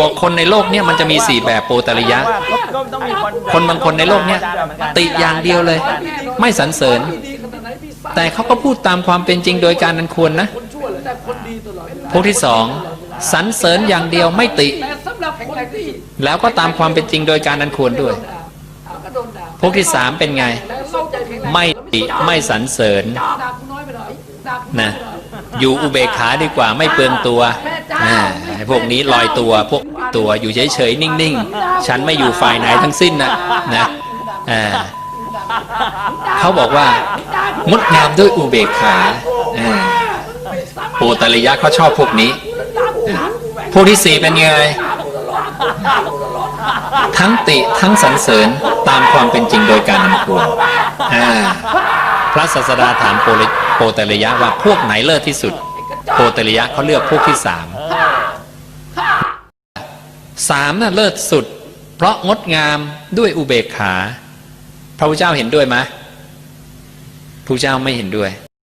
บอกคนในโลกเนี่ยมันจะมีสี่แบบโปตริยะว่าคนบางคนในโลกเนี่ยติอย่างเดียวเลย ไม่สรรเสริญ แต่เขาก็พูดตามความเป็นจริงโดยการนันควรนะพวกที่สองสรรเสริญอย่างเดียวไม่ติ แล้วก็ตามความเป็นจริงโดยการนันควรด้วย พวกที่สามเป็นไง ไม่ติไม่สรรเสริญนะอยู่อุเบกขาดีกว่าไม่เปลืองตัวอ่า พวกนี้ลอยตัวพวกตัวอยู่เฉยๆนิ่งๆ ฉันไม่อยู่ฝ่ายไหนทั้งสิ้นนะนะเขาบอกว่างดงามด้วยอุเบกขาโปตริยะเขาชอบพวกนี้ พวกที่สี่เป็นไงทั้งติทั้งสรรเสริญตามความเป็นจริงโดยการนำควรอ่าพระศาสดาถามโปริโปตริยะว่าพวกไหนเลิศที่สุดโปตริยะเขาเลือกพวกที่สาม สามน่ะเลิศสุด เพราะงดงามด้วยอุเบกขา พระพุทธเจ้าเห็นด้วยไหมพระพุทธเจ้าไม่เห็นด้วย